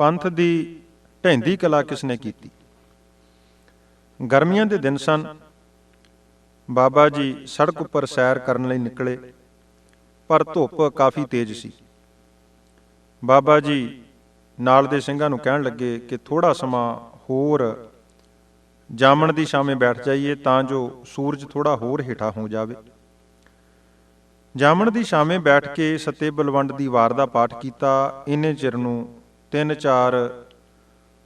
ਪੰਥ ਦੀ ਢੈਂਦੀ ਕਲਾ ਕਿਸਨੇ ਕੀਤੀ? ਗਰਮੀਆਂ ਦੇ ਦਿਨ ਸਨ। ਬਾਬਾ ਜੀ ਸੜਕ ਉੱਪਰ ਸੈਰ ਕਰਨ ਲਈ ਨਿਕਲੇ, ਪਰ ਧੁੱਪ ਕਾਫੀ ਤੇਜ਼ ਸੀ। ਬਾਬਾ ਜੀ ਨਾਲ ਦੇ ਸਿੰਘਾਂ ਨੂੰ ਕਹਿਣ ਲੱਗੇ ਕਿ ਥੋੜਾ ਸਮਾਂ ਹੋਰ ਜਾਮਣ ਦੀ ਛਾਵੇਂ ਬੈਠ ਜਾਈਏ ਤਾਂ ਜੋ ਸੂਰਜ ਥੋੜਾ ਹੋਰ ਹੇਠਾਂ ਹੋ ਜਾਵੇ। ਜਾਮਣ ਦੀ ਛਾਵੇਂ ਬੈਠ ਕੇ ਸੱਤੇ ਬਲਵੰਡ ਦੀ ਵਾਰ ਦਾ ਪਾਠ ਕੀਤਾ, ਇੰਨੇ ਚਿਰ ਨੂੰ ਤਿੰਨ ਚਾਰ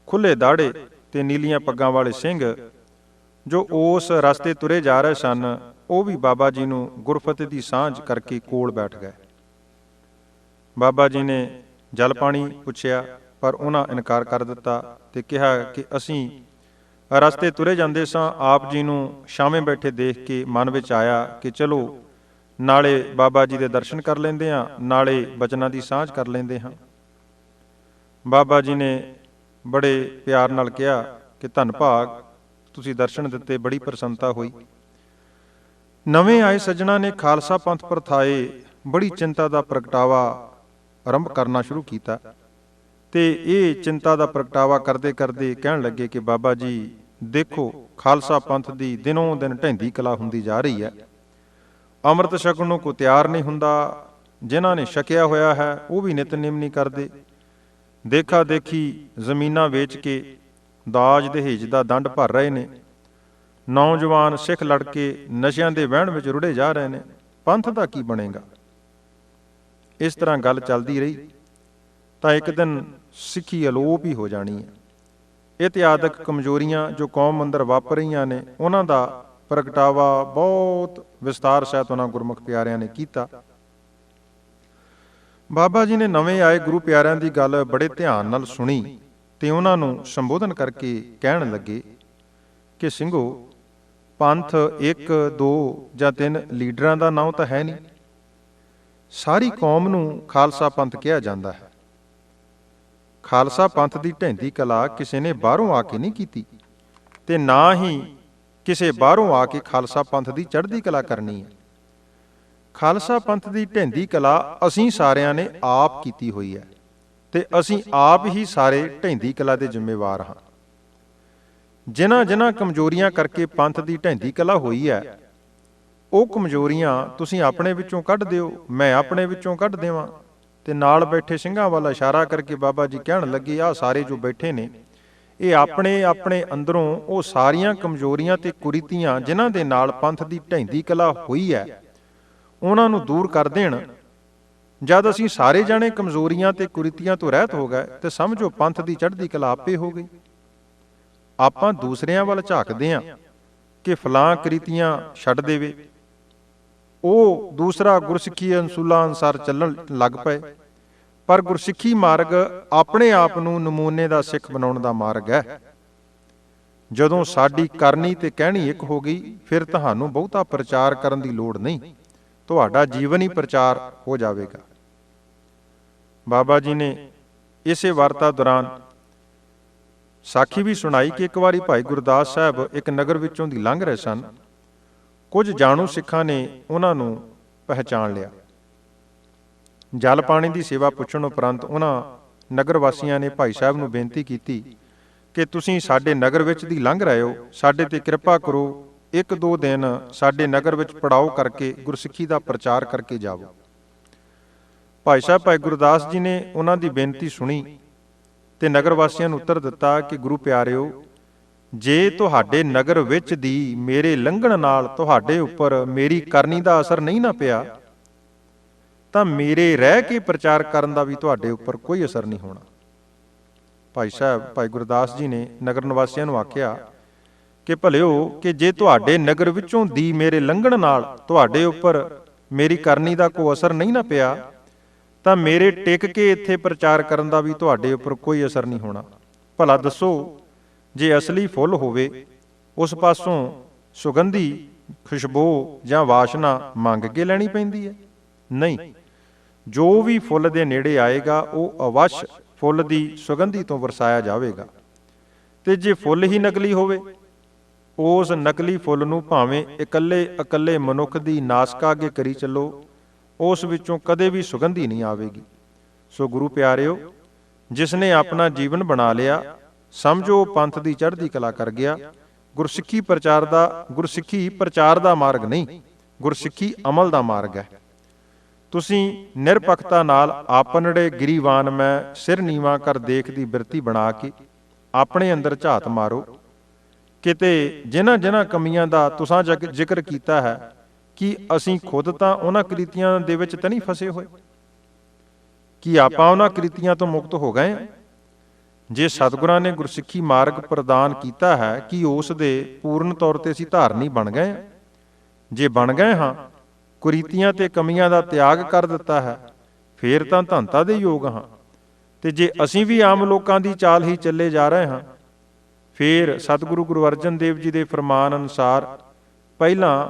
ਖੁੱਲੇ ਦਾੜੇ ਤੇ ਨੀਲੀਆਂ ਪੱਗਾਂ ਵਾਲੇ ਸਿੰਘ, ਜੋ ਉਸ ਰਸਤੇ ਤੁਰੇ ਜਾ ਰਹੇ ਸਨ, ਉਹ ਵੀ ਬਾਬਾ ਜੀ ਨੂੰ ਗੁਰਫਤ ਦੀ ਸਾਂਝ ਕਰਕੇ ਕੋਲ ਬੈਠ ਗਏ। ਬਾਬਾ ਜੀ ਨੇ ਜਲ ਪਾਣੀ ਪੁੱਛਿਆ, ਪਰ ਉਹਨਾਂ ਇਨਕਾਰ ਕਰ ਦਿੱਤਾ ਤੇ ਕਿਹਾ ਕਿ ਅਸੀਂ ਰਸਤੇ ਤੁਰੇ ਜਾਂਦੇ ਸਾਂ, ਆਪ ਜੀ ਨੂੰ ਸ਼ਾਮੇ ਬੈਠੇ ਦੇਖ ਕੇ ਮਨ ਵਿੱਚ ਆਇਆ ਕਿ ਚਲੋ, ਨਾਲੇ ਬਾਬਾ ਜੀ ਦੇ ਦਰਸ਼ਨ ਕਰ ਲੈਂਦੇ ਹਾਂ, ਨਾਲੇ ਬਚਨਾਂ ਦੀ ਸਾਂਝ ਕਰ ਲੈਂਦੇ ਹਾਂ। ਬਾਬਾ ਜੀ ਨੇ ਬੜੇ ਪਿਆਰ ਨਾਲ ਕਿਹਾ ਕਿ ਧੰਨ ਭਾਗ, ਤੁਸੀਂ ਦਰਸ਼ਨ ਦਿੱਤੇ, ਬੜੀ ਪ੍ਰਸੰਨਤਾ ਹੋਈ। ਨਵੇਂ ਆਏ ਸੱਜਣਾ ਨੇ ਖਾਲਸਾ ਪੰਥ ਪ੍ਰਥਾਏ ਬੜੀ ਚਿੰਤਾ ਦਾ ਪ੍ਰਗਟਾਵਾ ਆਰੰਭ ਕਰਨਾ ਸ਼ੁਰੂ ਕੀਤਾ ਤੇ ਇਹ ਚਿੰਤਾ ਦਾ ਪ੍ਰਗਟਾਵਾ ਕਰਦੇ ਕਰਦੇ ਕਹਿਣ ਲੱਗੇ ਕਿ ਬਾਬਾ ਜੀ, ਦੇਖੋ, ਖਾਲਸਾ ਪੰਥ ਦੀ ਦਿਨੋਂ ਦਿਨ ਢੈਂਦੀ ਕਲਾ ਹੁੰਦੀ ਜਾ ਰਹੀ ਹੈ। ਅੰਮ੍ਰਿਤ ਛਕਣ ਨੂੰ ਕੋ ਤਿਆਰ ਨਹੀਂ ਹੁੰਦਾ, ਜਿਨ੍ਹਾਂ ਨੇ ਛਕਿਆ ਹੋਇਆ ਹੈ, ਉਹ ਵੀ ਨਿਤਨੇਮ ਨਹੀਂ ਕਰਦੇ। ਦੇਖਾ ਦੇਖੀ ਜ਼ਮੀਨਾਂ ਵੇਚ ਕੇ ਦਾਜ ਦਹੇਜ ਦਾ ਦੰਡ ਭਰ ਰਹੇ ਨੇ। ਨੌਜਵਾਨ ਸਿੱਖ ਲੜਕੇ ਨਸ਼ਿਆਂ ਦੇ ਵਹਿਣ ਵਿੱਚ ਰੁੜੇ ਜਾ ਰਹੇ ਨੇ। ਪੰਥ ਦਾ ਕੀ ਬਣੇਗਾ? ਇਸ ਤਰ੍ਹਾਂ ਗੱਲ ਚੱਲਦੀ ਰਹੀ, ਤਾਂ ਇੱਕ ਦਿਨ ਸਿੱਖੀ ਅਲੋਪ ਹੀ ਹੋ ਜਾਣੀ ਹੈ। ਇਤਿਆਦਕ ਕਮਜ਼ੋਰੀਆਂ ਜੋ ਕੌਮ ਅੰਦਰ ਵਾਪਰ ਰਹੀਆਂ ਨੇ, ਉਹਨਾਂ ਦਾ ਪ੍ਰਗਟਾਵਾ ਬਹੁਤ ਵਿਸਤਾਰ ਸਹਿਤ ਉਹਨਾਂ ਗੁਰਮੁਖ ਪਿਆਰਿਆਂ ਨੇ ਕੀਤਾ। ਬਾਬਾ ਜੀ ਨੇ ਨਵੇਂ ਆਏ ਗੁਰੂ ਪਿਆਰਿਆਂ ਦੀ ਗੱਲ ਬੜੇ ਧਿਆਨ ਨਾਲ ਸੁਣੀ ਤੇ ਉਹਨਾਂ ਨੂੰ ਸੰਬੋਧਨ ਕਰਕੇ ਕਹਿਣ ਲੱਗੇ ਕਿ ਸਿੰਘੋ, ਪੰਥ 1 2 ਜਾਂ 3 ਲੀਡਰਾਂ ਦਾ ਨਾਮ ਤਾਂ ਹੈ ਨਹੀਂ। ਸਾਰੀ ਕੌਮ ਨੂੰ ਖਾਲਸਾ ਪੰਥ ਕਿਹਾ ਜਾਂਦਾ ਹੈ। ਖਾਲਸਾ ਪੰਥ ਦੀ ਢੈਂਦੀ ਕਲਾ ਕਿਸੇ ਨੇ ਬਾਹਰੋਂ ਆ ਕੇ ਨਹੀਂ ਕੀਤੀ ਤੇ ਨਾ ਹੀ ਕਿਸੇ ਬਾਹਰੋਂ ਆ ਕੇ ਖਾਲਸਾ ਪੰਥ ਦੀ ਚੜ੍ਹਦੀ ਕਲਾ ਕਰਨੀ ਹੈ। ਖਾਲਸਾ ਪੰਥ ਦੀ ਢੈਂਦੀ ਕਲਾ ਅਸੀਂ ਸਾਰਿਆਂ ਨੇ ਆਪ ਕੀਤੀ ਹੋਈ ਹੈ ਤੇ ਅਸੀਂ ਆਪ ਹੀ ਸਾਰੇ ਢੈਂਦੀ ਕਲਾ ਦੇ ਜ਼ਿੰਮੇਵਾਰ ਹਾਂ। ਜਿਨ੍ਹਾਂ ਜਿਨ੍ਹਾਂ ਕਮਜ਼ੋਰੀਆਂ ਕਰਕੇ ਪੰਥ ਦੀ ਢੈਂਦੀ ਕਲਾ ਹੋਈ ਹੈ, ਉਹ ਕਮਜ਼ੋਰੀਆਂ ਤੁਸੀਂ ਆਪਣੇ ਵਿੱਚੋਂ ਕੱਢ ਦਿਓ, ਮੈਂ ਆਪਣੇ ਵਿੱਚੋਂ ਕੱਢ ਦੇਵਾਂ। ਤੇ ਨਾਲ ਬੈਠੇ ਸਿੰਘਾਂ ਵੱਲ ਇਸ਼ਾਰਾ ਕਰਕੇ ਬਾਬਾ ਜੀ ਕਹਿਣ ਲੱਗੇ ਆ ਸਾਰੇ ਜੋ ਬੈਠੇ ਨੇ, ਇਹ ਆਪਣੇ ਆਪਣੇ ਅੰਦਰੋਂ ਉਹ ਸਾਰੀਆਂ ਕਮਜ਼ੋਰੀਆਂ ਤੇ ਕੁਰੀਤੀਆਂ ਜਿਨ੍ਹਾਂ ਦੇ ਨਾਲ ਪੰਥ ਦੀ ਢੈਂਦੀ ਕਲਾ ਹੋਈ ਹੈ ਉਹਨਾਂ ਨੂੰ ਦੂਰ ਕਰ ਦੇਣ। ਜਦ ਅਸੀਂ ਸਾਰੇ ਜਾਣੇ ਕਮਜ਼ੋਰੀਆਂ ਤੇ ਕੁਰੀਤੀਆਂ ਤੋਂ ਰਹਿਤ ਹੋ ਗਏ ਤੇ ਸਮਝੋ ਪੰਥ ਦੀ ਚੜ੍ਹਦੀ ਕਲਾ ਆਪੇ ਹੋ ਗਈ। ਆਪਾਂ ਦੂਸਰਿਆਂ ਵੱਲ ਝਾਕਦੇ ਆਂ ਕਿ ਫਲਾਂ ਕ੍ਰਿਤੀਆਂ ਛੱਡ ਦੇਵੇ। ਉਹ ਦੂਸਰਾ ਗੁਰਸਿੱਖੀ ਅਨਸੂਲਾਂ ਅਨਸਾਰ ਚੱਲਣ ਲੱਗ ਪਏ। ਪਰ ਗੁਰਸਿੱਖੀ ਮਾਰਗ ਆਪਣੇ ਆਪ ਨੂੰ ਨਮੂਨੇ ਦਾ ਸਿੱਖ ਬਣਾਉਣ ਦਾ ਮਾਰਗ ਹੈ। ਜਦੋਂ ਸਾਡੀ ਕਰਨੀ ਤੇ ਕਹਿਣੀ ਇੱਕ ਹੋ ਗਈ, ਫਿਰ ਤੁਹਾਨੂੰ ਬਹੁਤਾ ਪ੍ਰਚਾਰ ਕਰਨ ਦੀ ਲੋੜ ਨਹੀਂ। ਤੁਹਾਡਾ ਜੀਵਨ ਹੀ ਪ੍ਰਚਾਰ ਹੋ ਜਾਵੇਗਾ। ਬਾਬਾ ਜੀ ਨੇ ਇਸੇ ਵਾਰਤਾ ਦੌਰਾਨ ਸਾਖੀ ਵੀ ਸੁਣਾਈ ਕਿ ਇੱਕ ਵਾਰੀ ਭਾਈ ਗੁਰਦਾਸ ਸਾਹਿਬ ਇੱਕ ਨਗਰ ਵਿੱਚੋਂ ਦੀ ਲੰਘ ਰਹੇ ਸਨ। ਕੁਝ ਜਾਣੂ ਸਿੱਖਾਂ ਨੇ ਉਹਨਾਂ ਨੂੰ ਪਹਿਚਾਣ ਲਿਆ। ਜਲ ਪਾਣੀ ਦੀ ਸੇਵਾ ਪੁੱਛਣ ਉਪਰੰਤ ਉਹਨਾਂ ਨਗਰ ਵਾਸੀਆਂ ਨੇ ਭਾਈ ਸਾਹਿਬ ਨੂੰ ਬੇਨਤੀ ਕੀਤੀ ਕਿ ਤੁਸੀਂ ਸਾਡੇ ਨਗਰ ਵਿੱਚ ਦੀ ਲੰਘ ਰਹੇ ਹੋ, ਸਾਡੇ ਤੇ ਕਿਰਪਾ ਕਰੋ ਇੱਕ ਦੋ ਦਿਨ ਸਾਡੇ ਨਗਰ ਵਿੱਚ ਪੜਾਓ ਕਰਕੇ ਗੁਰਸਿੱਖੀ ਦਾ ਪ੍ਰਚਾਰ ਕਰਕੇ ਜਾਵੋ। ਭਾਈ ਸਾਹਿਬ, ਭਾਈ ਗੁਰਦਾਸ ਜੀ ਨੇ ਉਹਨਾਂ ਦੀ ਬੇਨਤੀ ਸੁਣੀ ਤੇ ਨਗਰ ਵਾਸੀਆਂ ਨੂੰ ਉੱਤਰ ਦਿੱਤਾ ਕਿ ਗੁਰੂ ਪਿਆਰਿਓ, ਜੇ ਤੁਹਾਡੇ ਨਗਰ ਵਿੱਚ ਦੀ ਮੇਰੇ ਲੰਘਣ ਨਾਲ ਤੁਹਾਡੇ ਉੱਪਰ ਮੇਰੀ ਕਰਨੀ ਦਾ ਅਸਰ ਨਹੀਂ ਨਾ ਪਿਆ, ਤਾਂ ਮੇਰੇ ਰਹਿ ਕੇ ਪ੍ਰਚਾਰ ਕਰਨ ਦਾ ਵੀ ਤੁਹਾਡੇ ਉੱਪਰ ਕੋਈ ਅਸਰ ਨਹੀਂ ਹੋਣਾ। ਭਾਈ ਸਾਹਿਬ, ਭਾਈ ਗੁਰਦਾਸ ਜੀ ਨੇ ਨਗਰ ਨਿਵਾਸੀਆਂ ਨੂੰ ਆਖਿਆ ਕਿ ਭਲਿਓ ਕਿ ਜੇ ਤੁਹਾਡੇ ਨਗਰ ਵਿੱਚੋਂ ਦੀ ਮੇਰੇ ਲੰਘਣ ਨਾਲ ਤੁਹਾਡੇ ਉੱਪਰ ਮੇਰੀ ਕਰਨੀ ਦਾ ਕੋਈ ਅਸਰ ਨਹੀਂ ਨਾ ਪਿਆ, ਤਾਂ ਮੇਰੇ ਟਿਕ ਕੇ ਇੱਥੇ ਪ੍ਰਚਾਰ ਕਰਨ ਦਾ ਵੀ ਤੁਹਾਡੇ ਉੱਪਰ ਕੋਈ ਅਸਰ ਨਹੀਂ ਹੋਣਾ। ਭਲਾ ਦੱਸੋ, ਜੇ ਅਸਲੀ ਫੁੱਲ ਹੋਵੇ, ਉਸ ਪਾਸੋਂ ਸੁਗੰਧੀ, ਖੁਸ਼ਬੂ ਜਾਂ ਵਾਸ਼ਨਾ ਮੰਗ ਕੇ ਲੈਣੀ ਪੈਂਦੀ ਹੈ? ਨਹੀਂ, ਜੋ ਵੀ ਫੁੱਲ ਦੇ ਨੇੜੇ ਆਏਗਾ, ਉਹ ਅਵਸ਼ ਫੁੱਲ ਦੀ ਸੁਗੰਧੀ ਤੋਂ ਵਰਸਾਇਆ ਜਾਵੇਗਾ। ਤੇ ਜੇ ਫੁੱਲ ਹੀ ਨਕਲੀ ਹੋਵੇ ਉਸ ਨਕਲੀ ਫੁੱਲ ਨੂੰ ਭਾਵੇਂ ਇਕੱਲੇ ਇਕੱਲੇ ਮਨੁੱਖ ਦੀ ਨਾਸਕਾ ਅੱਗੇ ਕਰੀ ਚੱਲੋ, ਉਸ ਵਿੱਚੋਂ ਕਦੇ ਵੀ ਸੁਗੰਧੀ ਨਹੀਂ ਆਵੇਗੀ। ਸੋ ਗੁਰੂ ਪਿਆਰਿਓ, ਜਿਸ ਨੇ ਆਪਣਾ ਜੀਵਨ ਬਣਾ ਲਿਆ, ਸਮਝੋ ਪੰਥ ਦੀ ਚੜ੍ਹਦੀ ਕਲਾ ਕਰ ਗਿਆ। ਗੁਰਸਿੱਖੀ ਪ੍ਰਚਾਰ ਦਾ, ਗੁਰਸਿੱਖੀ ਪ੍ਰਚਾਰ ਦਾ ਮਾਰਗ ਨਹੀਂ, ਗੁਰਸਿੱਖੀ ਅਮਲ ਦਾ ਮਾਰਗ ਹੈ। ਤੁਸੀਂ ਨਿਰਪੱਖਤਾ ਨਾਲ ਆਪਣੜੇ ਗਰੀਵਾਨ ਮੈਂ ਸਿਰ ਨੀਵਾ ਕਰ ਦੇਖ ਦੀ ਬਿਰਤੀ ਬਣਾ ਕੇ ਆਪਣੇ ਅੰਦਰ ਝਾਤ ਮਾਰੋ। ਕਿਤੇ ਜਿਨ੍ਹਾਂ ਜਿਨ੍ਹਾਂ ਕਮੀਆਂ ਦਾ ਤੁਸੀਂ ਜ਼ਿਕਰ ਕੀਤਾ ਹੈ, ਕਿ ਅਸੀਂ ਖੁਦ ਤਾਂ ਉਹਨਾਂ ਕ੍ਰਿਤੀਆਂ ਦੇ ਵਿੱਚ ਤਾਂ ਨਹੀਂ ਫਸੇ ਹੋਏ ਕਿ ਆਪਾਂ ਉਹਨਾਂ ਕ੍ਰਿਤੀਆਂ ਤੋਂ ਮੁਕਤ ਹੋ ਗਏ ਹਾਂ? ਜੇ ਸਤਿਗੁਰਾਂ ਨੇ ਗੁਰਸਿੱਖੀ ਮਾਰਗ ਪ੍ਰਦਾਨ ਕੀਤਾ ਹੈ, ਕਿ ਉਸ ਦੇ ਪੂਰਨ ਤੌਰ ਤੇ ਅਸੀਂ ਧਾਰਨੀ ਬਣ ਗਏ ਹਾਂ? ਜੇ ਬਣ ਗਏ ਹਾਂ, ਕੁਰੀਤੀਆਂ ਤੇ ਕਮੀਆਂ ਦਾ ਤਿਆਗ ਕਰ ਦਿੱਤਾ ਹੈ, ਫੇਰ ਤਾਂ ਧੰਤਾ ਦੇ ਯੋਗ ਹਾਂ ਤੇ ਜੇ ਅਸੀਂ ਵੀ ਆਮ ਲੋਕਾਂ ਦੀ ਚਾਲ ਹੀ ਚੱਲੇ ਜਾ ਰਹੇ ਹਾਂ ਫਿਰ ਸਤਿਗੁਰੂ ਗੁਰੂ ਅਰਜਨ ਦੇਵ ਜੀ ਦੇ ਫਰਮਾਨ ਅਨੁਸਾਰ, ਪਹਿਲਾਂ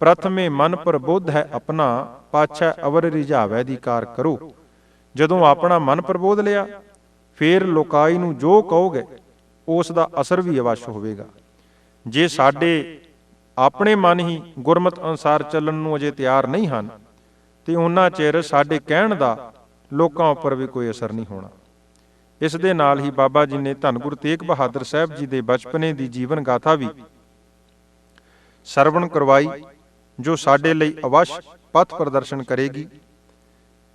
ਪ੍ਰਥਮੇ ਮਨ ਪ੍ਰਬੋਧ ਹੈ ਆਪਣਾ, ਪਾਛੈ ਅਵਰ ਰਿਝਾਵੈ ਦੀ ਕਾਰ ਕਰੋ। ਜਦੋਂ ਆਪਣਾ ਮਨ ਪ੍ਰਬੋਧ ਲਿਆ, ਫਿਰ ਲੋਕਾਈ ਨੂੰ ਜੋ ਕਹੋਗੇ, ਉਸ ਦਾ ਅਸਰ ਵੀ ਅਵਸ਼ ਹੋਵੇਗਾ। ਜੇ ਸਾਡੇ ਆਪਣੇ ਮਨ ਹੀ ਗੁਰਮਤ ਅਨੁਸਾਰ ਚੱਲਣ ਨੂੰ ਅਜੇ ਤਿਆਰ ਨਹੀਂ ਹਨ, ਤੇ ਉਹਨਾਂ ਚਿਰ ਸਾਡੇ ਕਹਿਣ ਦਾ ਲੋਕਾਂ ਉੱਪਰ ਵੀ ਕੋਈ ਅਸਰ ਨਹੀਂ ਹੋਣਾ। ਇਸ ਦੇ ਨਾਲ ਹੀ ਬਾਬਾ ਜੀ ਨੇ ਧੰਨ ਗੁਰੂ ਤੇਗ ਬਹਾਦਰ ਸਾਹਿਬ ਜੀ ਦੇ ਬਚਪਨੇ ਦੀ ਜੀਵਨ ਗਾਥਾ ਵੀ ਸਰਵਣ ਕਰਵਾਈ, ਜੋ ਸਾਡੇ ਲਈ ਅਵਸ਼ ਪਥ ਪ੍ਰਦਰਸ਼ਨ ਕਰੇਗੀ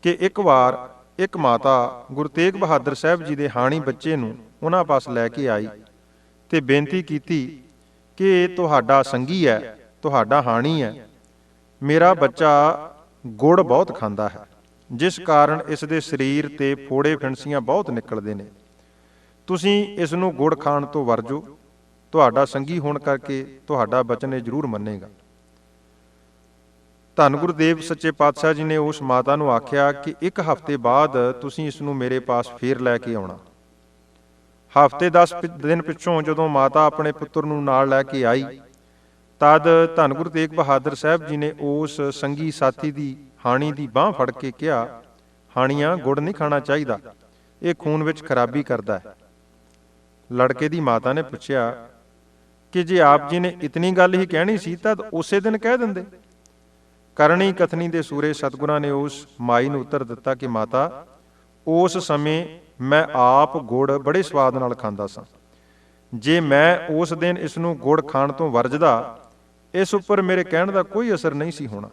ਕਿ ਇੱਕ ਵਾਰ ਇੱਕ ਮਾਤਾ ਗੁਰੂ ਤੇਗ ਬਹਾਦਰ ਸਾਹਿਬ ਜੀ ਦੇ ਹਾਣੀ ਬੱਚੇ ਨੂੰ ਉਹਨਾਂ ਪਾਸ ਲੈ ਕੇ ਆਈ ਤੇ ਬੇਨਤੀ ਕੀਤੀ ਕਿ ਇਹ ਤੁਹਾਡਾ ਸੰਗੀ ਹੈ, ਤੁਹਾਡਾ ਹਾਣੀ ਹੈ, ਮੇਰਾ ਬੱਚਾ ਗੁੜ ਬਹੁਤ ਖਾਂਦਾ ਹੈ। ਜਿਸ ਕਾਰਨ ਇਸ ਦੇ ਸਰੀਰ ਤੇ ਫੋੜੇ ਫਿੰਸੀਆਂ ਬਹੁਤ ਨਿਕਲਦੇ ਨੇ। ਤੁਸੀਂ ਇਸ ਨੂੰ ਗੁੜ ਖਾਣ ਤੋਂ ਵਰਜੋ। ਤੁਹਾਡਾ ਸੰਗੀ ਹੋਣ ਕਰਕੇ ਤੁਹਾਡਾ ਬਚਨ ਇਹ ਜ਼ਰੂਰ ਮੰਨੇਗਾ। ਧੰਨ ਗੁਰਦੇਵ ਸੱਚੇ ਪਾਤਸ਼ਾਹ ਜੀ ਨੇ ਉਸ ਮਾਤਾ ਨੂੰ ਆਖਿਆ ਕਿ ਇੱਕ ਹਫ਼ਤੇ ਬਾਅਦ ਤੁਸੀਂ ਇਸ ਨੂੰ ਮੇਰੇ ਪਾਸ ਫੇਰ ਲੈ ਕੇ ਆਉਣਾ। ਹਫ਼ਤੇ 10 ਦਿਨ ਪਿੱਛੋਂ ਜਦੋਂ ਮਾਤਾ ਆਪਣੇ ਪੁੱਤਰ ਨੂੰ ਨਾਲ ਲੈ ਕੇ ਆਈ, ਤਦ ਧੰਨ ਗੁਰੂ ਤੇਗ ਬਹਾਦਰ ਸਾਹਿਬ ਜੀ ਨੇ ਉਸ ਸੰਗੀ ਸਾਥੀ ਦੀ ਹਾਣੀ ਦੀ ਬਾਹ ਫੜ ਕੇ ਕਿਹਾ, ਹਾਣੀਆਂ ਗੁੜ ਨਹੀਂ ਖਾਣਾ ਚਾਹੀਦਾ। ਇਹ ਖੂਨ ਵਿੱਚ ਖਰਾਬੀ ਕਰਦਾ ਹੈ। ਲੜਕੇ ਦੀ ਮਾਤਾ ਨੇ ਪੁੱਛਿਆ, ਕਿ ਜੇ ਆਪ ਜੀ ਨੇ ਇਤਨੀ ਗੱਲ ਹੀ ਕਹਿਣੀ ਸੀ ਤਾਂ ਉਸੇ ਦਿਨ ਕਹਿ ਦਿੰਦੇ? ਕਰਨੀ ਕਥਨੀ ਦੇ ਸੂਰੇ ਸਤਗੁਰਾਂ ਨੇ ਉਸ ਮਾਈ ਨੂੰ ਉੱਤਰ ਦਿੱਤਾ ਕਿ, ਮਾਤਾ, ਉਸ ਸਮੇਂ ਮੈਂ ਆਪ ਗੁੜ ਬੜੇ ਸਵਾਦ ਨਾਲ ਖਾਂਦਾ ਸਾਂ। ਜੇ ਮੈਂ ਉਸ ਦਿਨ ਇਸ ਨੂੰ ਗੁੜ ਖਾਣ ਤੋਂ ਵਰਜਦਾ, ਇਸ ਉੱਪਰ ਮੇਰੇ ਕਹਿਣ ਦਾ ਕੋਈ ਅਸਰ ਨਹੀਂ ਸੀ ਹੋਣਾ।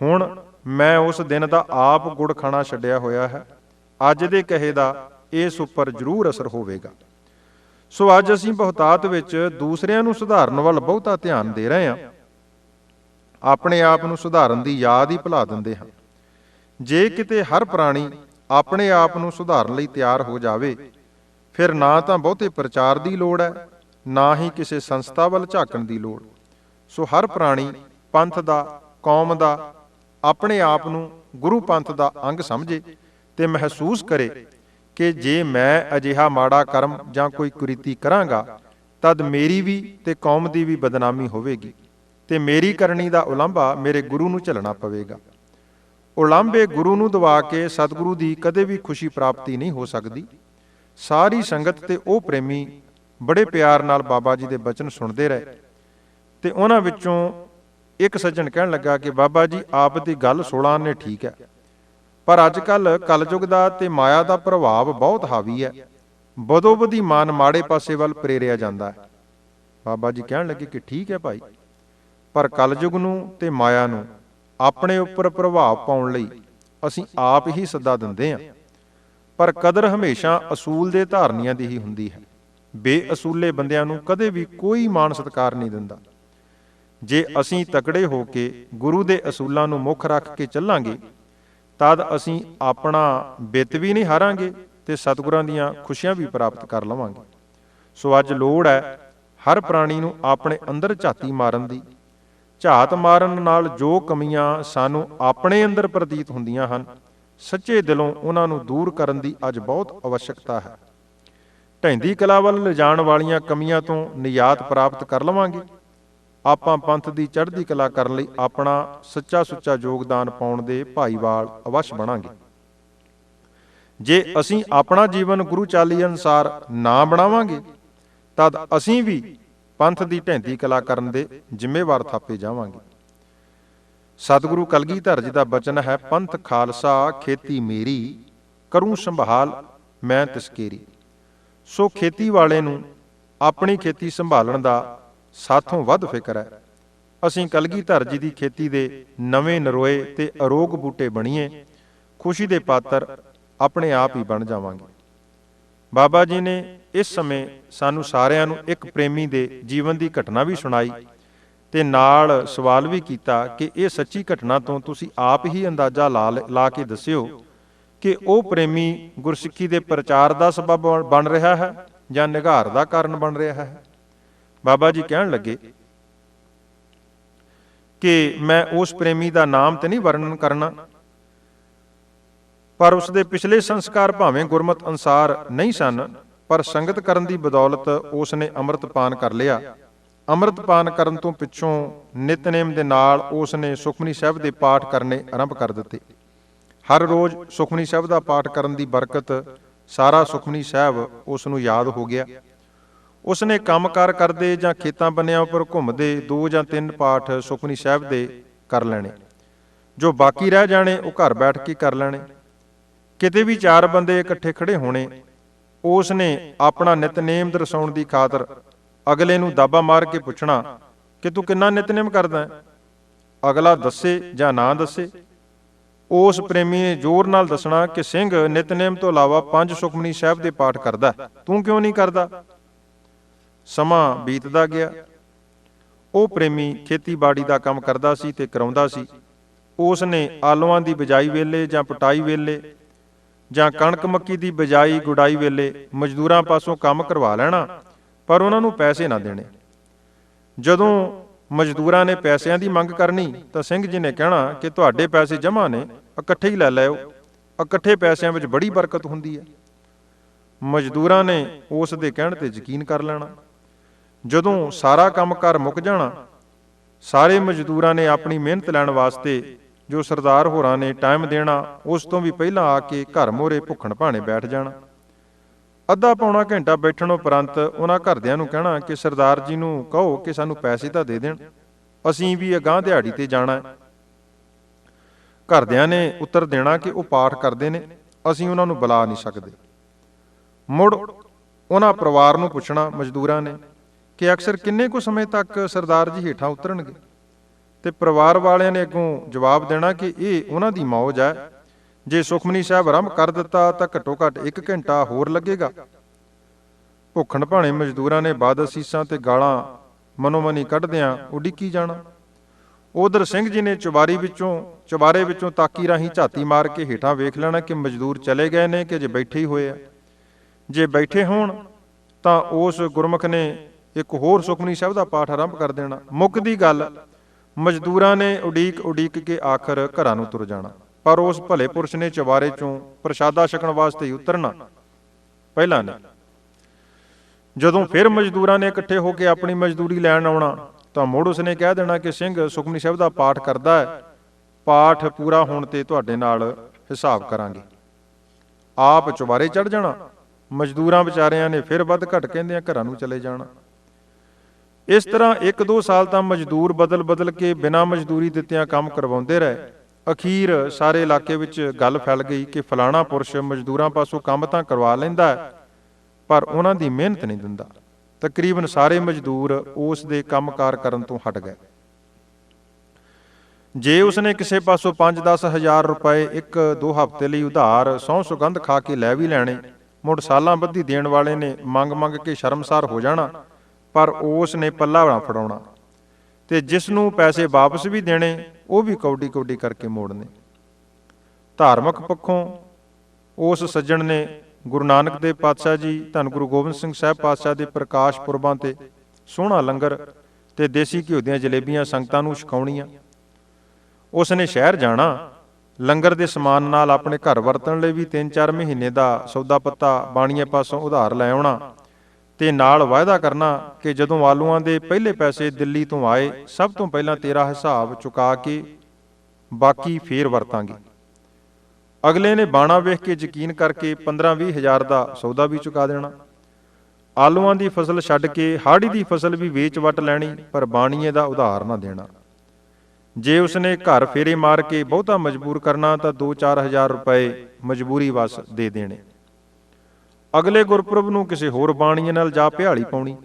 ਹੁਣ ਮੈਂ ਉਸ ਦਿਨ ਦਾ ਆਪ ਗੁੜ ਖਾਣਾ ਛੱਡਿਆ ਹੋਇਆ ਹੈ। ਅੱਜ ਦੇ ਕਹੇ ਦਾ ਇਸ ਉੱਪਰ ਜ਼ਰੂਰ ਅਸਰ ਹੋਵੇਗਾ। ਸੋ ਅੱਜ ਅਸੀਂ ਬਹੁਤਾਤ ਵਿੱਚ ਦੂਸਰਿਆਂ ਨੂੰ ਸੁਧਾਰਨ ਵੱਲ ਬਹੁਤਾ ਧਿਆਨ ਦੇ ਰਹੇ ਹਾਂ। ਆਪਣੇ ਆਪ ਨੂੰ ਸੁਧਾਰਨ ਦੀ ਯਾਦ ਹੀ ਭੁਲਾ ਦਿੰਦੇ ਹਾਂ। ਜੇ ਕਿਤੇ ਹਰ ਪ੍ਰਾਣੀ ਆਪਣੇ ਆਪ ਨੂੰ ਸੁਧਾਰਨ ਲਈ ਤਿਆਰ ਹੋ ਜਾਵੇ, ਫਿਰ ਨਾ ਤਾਂ ਬਹੁਤੇ ਪ੍ਰਚਾਰ ਦੀ ਲੋੜ ਹੈ, ਨਾ ਹੀ ਕਿਸੇ ਸੰਸਥਾ ਵੱਲ ਝਾਕਣ ਦੀ ਲੋੜ। ਸੋ ਹਰ ਪ੍ਰਾਣੀ ਪੰਥ ਦਾ, ਕੌਮ ਦਾ ਆਪਣੇ ਆਪ ਨੂੰ ਗੁਰੂ ਪੰਥ ਦਾ ਅੰਗ ਸਮਝੇ ਤੇ ਮਹਿਸੂਸ ਕਰੇ ਕਿ ਜੇ ਮੈਂ ਅਜਿਹਾ ਮਾੜਾ ਕਰਮ ਜਾਂ ਕੋਈ ਕੁਰੀਤੀ ਕਰਾਂਗਾ, ਤਦ ਮੇਰੀ ਵੀ ਤੇ ਕੌਮ ਦੀ ਵੀ ਬਦਨਾਮੀ ਹੋਵੇਗੀ ਤੇ ਮੇਰੀ ਕਰਨੀ ਦਾ ਉਲੰਭਾ ਮੇਰੇ ਗੁਰੂ ਨੂੰ ਝੱਲਣਾ ਪਵੇਗਾ। ਉਲੰਭੇ ਗੁਰੂ ਨੂੰ ਦਵਾ ਕੇ ਸਤਿਗੁਰੂ ਦੀ ਕਦੇ ਵੀ ਖੁਸ਼ੀ ਪ੍ਰਾਪਤੀ ਨਹੀਂ ਹੋ ਸਕਦੀ। ਸਾਰੀ ਸੰਗਤ ਤੇ ਉਹ ਪ੍ਰੇਮੀ ਬੜੇ ਪਿਆਰ ਨਾਲ ਬਾਬਾ ਜੀ ਦੇ ਬਚਨ ਸੁਣਦੇ ਰਹੇ ਤੇ ਉਹਨਾਂ ਵਿੱਚੋਂ ਇੱਕ ਸੱਜਣ ਕਹਿਣ ਲੱਗਾ ਕਿ ਬਾਬਾ ਜੀ, ਆਪ ਦੀ ਗੱਲ 16 ਨੇ ਠੀਕ ਹੈ। ਪਰ ਅੱਜ ਕੱਲ ਕਲਯੁਗ ਦਾ ਤੇ ਮਾਇਆ ਦਾ ਪ੍ਰਭਾਵ ਬਹੁਤ ਹਾਵੀ ਹੈ। ਬਦੋ ਬਦੀ ਮਨ ਮਾੜੇ ਪਾਸੇ ਵੱਲ ਪ੍ਰੇਰਿਆ ਜਾਂਦਾ ਹੈ। ਬਾਬਾ ਜੀ ਕਹਿਣ ਲੱਗੇ ਕਿ ਠੀਕ ਹੈ ਭਾਈ। ਪਰ ਕਲਯੁਗ ਨੂੰ ਤੇ ਮਾਇਆ ਨੂੰ ਆਪਣੇ ਉੱਪਰ ਪ੍ਰਭਾਵ ਪਾਉਣ ਲਈ ਅਸੀਂ ਆਪ ਹੀ ਸੱਦਾ ਦਿੰਦੇ ਹਾਂ। ਪਰ ਕਦਰ ਹਮੇਸ਼ਾ ਅਸੂਲ ਦੇ ਧਾਰਨੀਆਂ ਦੀ ਹੀ ਹੁੰਦੀ ਹੈ। ਬੇਅਸੂਲੇ ਬੰਦਿਆਂ ਨੂੰ ਕਦੇ ਵੀ ਕੋਈ ਮਾਣ ਸਤਿਕਾਰ ਨਹੀਂ ਦਿੰਦਾ। ਜੇ ਅਸੀਂ ਤਕੜੇ ਹੋ ਕੇ ਗੁਰੂ ਦੇ ਅਸੂਲਾਂ ਨੂੰ ਮੁੱਖ ਰੱਖ ਕੇ ਚੱਲਾਂਗੇ, ਤਦ ਅਸੀਂ ਆਪਣਾ ਬਿੱਤ ਵੀ ਨਹੀਂ ਹਾਰਾਂਗੇ ਤੇ ਸਤਿਗੁਰਾਂ ਦੀਆਂ ਖੁਸ਼ੀਆਂ ਵੀ ਪ੍ਰਾਪਤ ਕਰ ਲਵਾਂਗੇ। ਸੋ ਅੱਜ ਲੋੜ ਹੈ ਹਰ ਪ੍ਰਾਣੀ ਨੂੰ ਆਪਣੇ ਅੰਦਰ ਝਾਤੀ ਮਾਰਨ ਦੀ। ਝਾਤ ਮਾਰਨ ਨਾਲ ਜੋ ਕਮੀਆਂ ਸਾਨੂੰ ਆਪਣੇ ਅੰਦਰ ਪ੍ਰਤੀਤ ਹੁੰਦੀਆਂ ਹਨ, ਸੱਚੇ ਦਿਲੋਂ ਉਹਨਾਂ ਨੂੰ ਦੂਰ ਕਰਨ ਦੀ ਅੱਜ ਬਹੁਤ ਆਵਸ਼ਕਤਾ ਹੈ। ਢੈਂਦੀ ਕਲਾ ਵੱਲ ਲਿਜਾਣ ਵਾਲੀਆਂ ਕਮੀਆਂ ਤੋਂ ਨਿਯਾਤ ਪ੍ਰਾਪਤ ਕਰ ਲਵਾਂਗੇ। ਆਪਾਂ ਪੰਥ ਦੀ ਚੜ੍ਹਦੀ ਕਲਾ ਕਰਨ ਲਈ ਆਪਣਾ ਸੱਚਾ ਸੁੱਚਾ ਯੋਗਦਾਨ ਪਾਉਣ ਦੇ ਭਾਈਵਾਲ ਅਵਸ਼ ਬਣਾਂਗੇ। ਜੇ ਅਸੀਂ ਆਪਣਾ ਜੀਵਨ ਗੁਰੂ ਚਾਲੀ ਅਨੁਸਾਰ ਨਾ ਬਣਾਵਾਂਗੇ, ਤਦ ਅਸੀਂ ਵੀ ਪੰਥ ਦੀ ਢੈਂਦੀ ਕਲਾ ਕਰਨ ਦੇ ਜ਼ਿੰਮੇਵਾਰ ਥਾਪੇ ਜਾਵਾਂਗੇ। ਸਤਿਗੁਰੂ ਕਲਗੀਧਰ ਜੀ ਦਾ ਬਚਨ ਹੈ, ਪੰਥ ਖਾਲਸਾ ਖੇਤੀ ਮੇਰੀ, ਕਰੂੰ ਸੰਭਾਲ ਮੈਂ ਤਸਕੇਰੀ। ਸੋ ਖੇਤੀ ਵਾਲੇ ਨੂੰ ਆਪਣੀ ਖੇਤੀ ਸੰਭਾਲਣ ਦਾ ਸਾਥੋਂ ਵੱਧ ਫਿਕਰ ਹੈ। ਅਸੀਂ ਕਲਗੀਧਰ ਜੀ ਦੀ ਖੇਤੀ ਦੇ ਨਵੇਂ ਨਰੋਏ ਤੇ ਅਰੋਗ ਬੂਟੇ ਬਣੀਏ, ਖੁਸ਼ੀ ਦੇ ਪਾਤਰ ਆਪਣੇ ਆਪ ਹੀ ਬਣ ਜਾਵਾਂਗੇ। ਬਾਬਾ ਜੀ ਨੇ ਇਸ ਸਮੇਂ ਸਾਨੂੰ ਸਾਰਿਆਂ ਨੂੰ ਇੱਕ ਪ੍ਰੇਮੀ ਦੇ ਜੀਵਨ ਦੀ ਘਟਨਾ ਵੀ ਸੁਣਾਈ ਤੇ ਨਾਲ ਸਵਾਲ ਵੀ ਕੀਤਾ ਕਿ ਇਹ ਸੱਚੀ ਘਟਨਾ ਤੋਂ ਤੁਸੀਂ ਆਪ ਹੀ ਅੰਦਾਜ਼ਾ ਲਾ ਲਾ ਕੇ ਦੱਸਿਓ ਕਿ ਉਹ ਪ੍ਰੇਮੀ ਗੁਰਸਿੱਖੀ ਦੇ ਪ੍ਰਚਾਰ ਦਾ ਸਬਬ ਬਣ ਰਿਹਾ ਹੈ ਜਾਂ ਨਿਘਾਰ ਦਾ ਕਾਰਨ ਬਣ ਰਿਹਾ ਹੈ। ਬਾਬਾ ਜੀ ਕਹਿਣ ਲੱਗੇ ਕਿ ਮੈਂ ਉਸ ਪ੍ਰੇਮੀ ਦਾ ਨਾਮ ਤੇ ਨਹੀਂ ਵਰਣਨ ਕਰਨਾ, ਪਰ ਉਸ ਦੇ ਪਿਛਲੇ ਸੰਸਕਾਰ ਭਾਵੇਂ ਗੁਰਮਤ ਅਨਸਾਰ ਨਹੀਂ ਸਨ, ਪਰ ਸੰਗਤ ਕਰਨ ਦੀ ਬਦੌਲਤ ਉਸ ਨੇ ਅੰਮ੍ਰਿਤ ਪਾਨ ਕਰ ਲਿਆ। ਅੰਮ੍ਰਿਤ ਪਾਨ ਕਰਨ ਤੋਂ ਪਿੱਛੋਂ ਨਿਤਨੇਮ ਦੇ ਨਾਲ ਉਸ ਨੇ ਸੁਖਮਨੀ ਸਾਹਿਬ ਦੇ ਪਾਠ ਕਰਨੇ ਆਰੰਭ ਕਰ ਦਿੱਤੇ। ਹਰ ਰੋਜ਼ ਸੁਖਮਨੀ ਸਾਹਿਬ ਦਾ ਪਾਠ ਕਰਨ ਦੀ ਬਰਕਤ ਸਾਰਾ ਸੁਖਮਨੀ ਸਾਹਿਬ ਉਸ ਨੂੰ ਯਾਦ ਹੋ ਗਿਆ। ਉਸਨੇ ਕੰਮਕਾਰ ਕਰਦੇ ਜਾਂ ਖੇਤਾਂ ਬੰਨਿਆਂ ਉੱਪਰ ਘੁੰਮਦੇ ਦੋ ਜਾਂ ਤਿੰਨ ਪਾਠ ਸੁਖਮਨੀ ਸਾਹਿਬ ਦੇ ਕਰ ਲੈਣੇ। ਜੋ ਬਾਕੀ ਰਹਿ ਜਾਣੇ, ਉਹ ਘਰ ਬੈਠ ਕੇ ਕਰ ਲੈਣੇ। ਕਿਤੇ ਵੀ ਚਾਰ ਬੰਦੇ ਇਕੱਠੇ ਖੜੇ ਹੋਣੇ ਉਸ ਨੇ ਆਪਣਾ ਨਿਤਨੇਮ ਦਰਸਾਉਣ ਦੀ ਖਾਤਰ ਅਗਲੇ ਨੂੰ ਦਾਬਾ ਮਾਰ ਕੇ ਪੁੱਛਣਾ, ਕਿ ਤੂੰ ਕਿੰਨਾ ਨਿਤਨੇਮ ਕਰਦਾ ਹੈ? ਅਗਲਾ ਦੱਸੇ ਜਾਂ ਨਾ ਦੱਸੇ? ਉਸ ਪ੍ਰੇਮੀ ਨੇ ਜ਼ੋਰ ਨਾਲ ਦੱਸਣਾ ਕਿ ਸਿੰਘ ਨਿਤਨੇਮ ਤੋਂ ਇਲਾਵਾ ਪੰਜ ਸੁਖਮਨੀ ਸਾਹਿਬ ਦੇ ਪਾਠ ਕਰਦਾ ਤੂੰ ਕਿਉਂ ਨਹੀਂ ਕਰਦਾ? ਸਮਾਂ ਬੀਤਦਾ ਗਿਆ। ਉਹ ਪ੍ਰੇਮੀ ਖੇਤੀਬਾੜੀ ਦਾ ਕੰਮ ਕਰਦਾ ਸੀ ਤੇ ਕਰਾਉਂਦਾ ਸੀ। ਉਸ ਨੇ ਆਲੂਆਂ ਦੀ ਬਿਜਾਈ ਵੇਲੇ ਜਾਂ ਪਟਾਈ ਵੇਲੇ ਜਾਂ ਕਣਕ ਮੱਕੀ ਦੀ ਬਿਜਾਈ ਗੁਡਾਈ ਵੇਲੇ ਮਜ਼ਦੂਰਾਂ ਪਾਸੋਂ ਕੰਮ ਕਰਵਾ ਲੈਣਾ, ਪਰ ਉਹਨਾਂ ਨੂੰ ਪੈਸੇ ਨਾ ਦੇਣੇ। ਜਦੋਂ ਮਜ਼ਦੂਰਾਂ ਨੇ ਪੈਸਿਆਂ ਦੀ ਮੰਗ ਕਰਨੀ, ਤਾਂ ਸਿੰਘ ਜੀ ਨੇ ਕਹਿਣਾ ਕਿ ਤੁਹਾਡੇ ਪੈਸੇ ਜਮ੍ਹਾਂ ਨੇ, ਇਕੱਠੇ ਹੀ ਲੈ ਲਿਓ। ਇਕੱਠੇ ਪੈਸਿਆਂ ਵਿੱਚ ਬੜੀ ਬਰਕਤ ਹੁੰਦੀ ਹੈ। ਮਜ਼ਦੂਰਾਂ ਨੇ ਉਸ ਦੇ ਕਹਿਣ ਤੇ ਯਕੀਨ ਕਰ ਲੈਣਾ। ਜਦੋਂ ਸਾਰਾ ਕੰਮ ਕੰਮਕਾਰ ਮੁੱਕ ਜਾਣਾ, ਸਾਰੇ ਮਜ਼ਦੂਰਾਂ ਨੇ ਆਪਣੀ ਮਿਹਨਤ ਲੈਣ ਵਾਸਤੇ ਜੋ ਸਰਦਾਰ ਹੋਰਾਂ ਨੇ ਟਾਈਮ ਦੇਣਾ, ਉਸ ਤੋਂ ਵੀ ਪਹਿਲਾਂ ਆ ਕੇ ਘਰ ਮੋਰੇ ਭੁੱਖਣ ਭਾਣੇ ਬੈਠ ਜਾਣਾ। ਅੱਧਾ ਪੌਣਾ ਘੰਟਾ ਬੈਠਣ ਉਪਰੰਤ ਉਹਨਾਂ ਘਰਦਿਆਂ ਨੂੰ ਕਹਿਣਾ ਕਿ ਸਰਦਾਰ ਜੀ ਨੂੰ ਕਹੋ ਕਿ ਸਾਨੂੰ ਪੈਸੇ ਤਾਂ ਦੇ ਦੇਣ, ਅਸੀਂ ਵੀ ਅਗਾਹ ਦਿਹਾੜੀ ਤੇ ਜਾਣਾ ਹੈ। ਘਰਦਿਆਂ ਨੇ ਉੱਤਰ ਦੇਣਾ ਕਿ ਉਹ ਪਾਠ ਕਰਦੇ ਨੇ, ਅਸੀਂ ਉਹਨਾਂ ਨੂੰ ਬੁਲਾ ਨਹੀਂ ਸਕਦੇ। ਮੁੜ ਉਹਨਾਂ ਪਰਿਵਾਰ ਨੂੰ ਪੁੱਛਣਾ ਮਜ਼ਦੂਰਾਂ ਨੇ ਕਿ ਅਕਸਰ ਕਿੰਨੇ ਕੁ ਸਮੇਂ ਤੱਕ ਸਰਦਾਰ ਜੀ ਹੇਠਾਂ ਉਤਰਨਗੇ? ਤੇ ਪਰਿਵਾਰ ਵਾਲਿਆਂ ਨੇ ਅੱਗੋਂ ਜਵਾਬ ਦੇਣਾ ਕਿ ਇਹ ਉਹਨਾਂ ਦੀ ਮੌਜ ਹੈ। ਜੇ ਸੁਖਮਨੀ ਸਾਹਿਬ ਆਰੰਭ ਕਰ ਦਿੱਤਾ ਤਾਂ ਘੱਟੋ ਘੱਟ 1 ਘੰਟਾ ਹੋਰ ਲੱਗੇਗਾ। ਭੁੱਖਣ ਭਾਣੇ ਮਜ਼ਦੂਰਾਂ ਨੇ ਬਾਦ ਅਸੀਸਾਂ ਤੇ ਗਾਲਾਂ ਮਨੋਮਨੀ ਕੱਢਦਿਆਂ ਉਡੀਕੀ ਜਾਣਾ। ਉਧਰ ਸਿੰਘ ਜੀ ਨੇ ਚੁਬਾਰੀ ਵਿੱਚੋਂ, ਚੁਬਾਰੇ ਵਿੱਚੋਂ ਤਾਕੀ ਰਾਹੀਂ ਝਾਤੀ ਮਾਰ ਕੇ ਹੇਠਾਂ ਵੇਖ ਲੈਣਾ ਕਿ ਮਜ਼ਦੂਰ ਚਲੇ ਗਏ ਨੇ ਕਿ ਜੇ ਬੈਠੇ ਹੀ ਹੋਏ ਆ। ਜੇ ਬੈਠੇ ਹੋਣ ਤਾਂ ਉਸ ਗੁਰਮੁਖ ਨੇ ਇੱਕ ਹੋਰ ਸੁਖਮਨੀ ਸਾਹਿਬ ਦਾ ਪਾਠ ਆਰੰਭ ਕਰ ਦੇਣਾ। ਮੁੱਕਦੀ ਗੱਲ, ਮਜ਼ਦੂਰਾਂ ਨੇ ਉਡੀਕ ਉਡੀਕ ਕੇ ਆਖਰ ਘਰਾਂ ਨੂੰ ਤੁਰ ਜਾਣਾ। ਪਰ ਉਸ ਭਲੇ ਪੁਰਸ਼ ਨੇ ਚਵਾਰੇ ਚੋਂ ਪ੍ਰਸ਼ਾਦਾ ਛਕਣ ਵਾਸਤੇ ਹੀ ਉਤਰਨਾ। ਪਹਿਲਾਂ ਨੇ ਜਦੋਂ ਫਿਰ ਮਜ਼ਦੂਰਾਂ ਨੇ ਇਕੱਠੇ ਹੋ ਕੇ ਆਪਣੀ ਮਜ਼ਦੂਰੀ ਲੈਣ ਆਉਣਾ, ਤਾਂ ਮੁੜ ਉਸਨੇ ਕਹਿ ਦੇਣਾ ਕਿ ਸਿੰਘ ਸੁਖਮਨੀ ਸਾਹਿਬ ਦਾ ਪਾਠ ਕਰਦਾ ਹੈ। ਪਾਠ ਪੂਰਾ ਹੋਣ ਤੇ ਤੁਹਾਡੇ ਨਾਲ ਹਿਸਾਬ ਕਰਾਂਗੇ। ਆਪ ਚੁਬਾਰੇ ਚੜ ਜਾਣਾ। ਮਜ਼ਦੂਰਾਂ ਵਿਚਾਰਿਆਂ ਨੇ ਫਿਰ ਵੱਧ ਘਟ ਕਹਿੰਦਿਆਂ ਘਰਾਂ ਨੂੰ ਚਲੇ ਜਾਣਾ। ਇਸ ਤਰ੍ਹਾਂ 1-2 ਸਾਲ ਤਾਂ ਮਜ਼ਦੂਰ ਬਦਲ-ਬਦਲ ਕੇ ਬਿਨਾਂ ਮਜ਼ਦੂਰੀ ਦਿੱਤਿਆਂ ਕੰਮ ਕਰਵਾਉਂਦੇ ਰਹੇ। ਅਖੀਰ ਸਾਰੇ ਇਲਾਕੇ ਵਿੱਚ ਗੱਲ ਫੈਲ ਗਈ ਕਿ ਫਲਾਣਾ ਪੁਰਸ਼ ਮਜ਼ਦੂਰਾਂ ਪਾਸੋਂ ਕੰਮ ਤਾਂ ਕਰਵਾ ਲੈਂਦਾ ਹੈ, ਪਰ ਉਹਨਾਂ ਦੀ ਮਿਹਨਤ ਨਹੀਂ ਦਿੰਦਾ। ਤਕਰੀਬਨ ਸਾਰੇ ਮਜ਼ਦੂਰ ਉਸ ਦੇ ਕੰਮਕਾਰ ਕਰਨ ਤੋਂ ਹਟ ਗਏ। ਜੇ ਉਸਨੇ ਕਿਸੇ ਪਾਸੋਂ 5-10 ਹਜ਼ਾਰ ਰੁਪਏ ਇੱਕ ਦੋ ਹਫ਼ਤੇ ਲਈ ਉਧਾਰ ਸੌ ਸੁਗੰਧ ਖਾ ਕੇ ਲੈ ਵੀ ਲੈਣੇ ਮੁੜ ਸਾਲਾਂ ਬੱਧੀ ਦੇਣ ਵਾਲੇ ਨੇ ਮੰਗ ਮੰਗ ਕੇ ਸ਼ਰਮਸਾਰ ਹੋ ਜਾਣਾ ਪਰ ਉਸ ਨੇ ਪੱਲਾ ਨਾ ਫੜਾਉਣਾ ਤੇ ਜਿਸ ਨੂੰ ਪੈਸੇ ਵਾਪਸ ਵੀ ਦੇਣੇ, ਉਹ ਵੀ ਕੌਡੀ ਕੌਡੀ ਕਰਕੇ ਮੋੜਨੇ। ਧਾਰਮਿਕ ਪੱਖੋਂ ਉਸ ਸੱਜਣ ਨੇ ਗੁਰੂ ਨਾਨਕ ਦੇਵ ਪਾਤਸ਼ਾਹ ਜੀ, ਧੰਨ ਗੁਰੂ ਗੋਬਿੰਦ ਸਿੰਘ ਸਾਹਿਬ ਪਾਤਸ਼ਾਹ ਦੇ ਪ੍ਰਕਾਸ਼ ਪੁਰਬਾਂ ਤੇ ਸੋਹਣਾ ਲੰਗਰ ਤੇ ਦੇਸੀ ਘਿਓ ਦੀਆਂ ਜਲੇਬੀਆਂ ਸੰਗਤਾਂ ਨੂੰ ਛਕਾਉਣੀਆਂ। ਉਸ ਨੇ ਸ਼ਹਿਰ ਜਾਣਾ, ਲੰਗਰ ਦੇ ਸਮਾਨ ਨਾਲ ਆਪਣੇ ਘਰ ਵਰਤਣ ਲਈ ਵੀ 3-4 ਮਹੀਨੇ ਦਾ ਸੌਦਾ ਪੱਤਾ ਬਾਣੀਏ ਪਾਸੋਂ ਉਧਾਰ ਲੈ ਆਉਣਾ। ਤੇ ਨਾਲ ਵਾਅਦਾ ਕਰਨਾ ਕਿ ਜਦੋਂ ਆਲੂਆਂ ਦੇ ਪਹਿਲੇ ਪੈਸੇ ਦਿੱਲੀ ਤੋਂ ਆਏ, ਸਭ ਤੋਂ ਪਹਿਲਾਂ ਤੇਰਾ ਹਿਸਾਬ ਚੁਕਾ ਕੇ ਬਾਕੀ ਫੇਰ ਵਰਤਾਂਗੇ। ਅਗਲੇ ਨੇ ਬਾਣਾ ਵੇਖ ਕੇ ਯਕੀਨ ਕਰਕੇ 15-20 ਹਜ਼ਾਰ ਦਾ ਸੌਦਾ ਵੀ ਚੁਕਾ ਦੇਣਾ। ਆਲੂਆਂ ਦੀ ਫਸਲ ਛੱਡ ਕੇ ਹਾੜੀ ਦੀ ਫਸਲ ਵੀ ਵੇਚ ਵਟ ਲੈਣੀ, ਪਰ ਬਾਣੀਏ ਦਾ ਉਧਾਰ ਨਾ ਦੇਣਾ। ਜੇ ਉਸਨੇ ਘਰ ਫੇਰੇ ਮਾਰ ਕੇ ਬਹੁਤਾ ਮਜਬੂਰ ਕਰਨਾ ਤਾਂ 2-4 ਹਜ਼ਾਰ ਰੁਪਏ ਮਜਬੂਰੀ ਵਸ ਦੇ ਦੇਣੇ। ਅਗਲੇ ਗੁਰਪੁਰਬ ਨੂੰ ਕਿਸੇ ਹੋਰ ਬਾਣੀਏ ਨਾਲ ਜਾ ਭਿਆਲੀ ਪਾਉਣੀ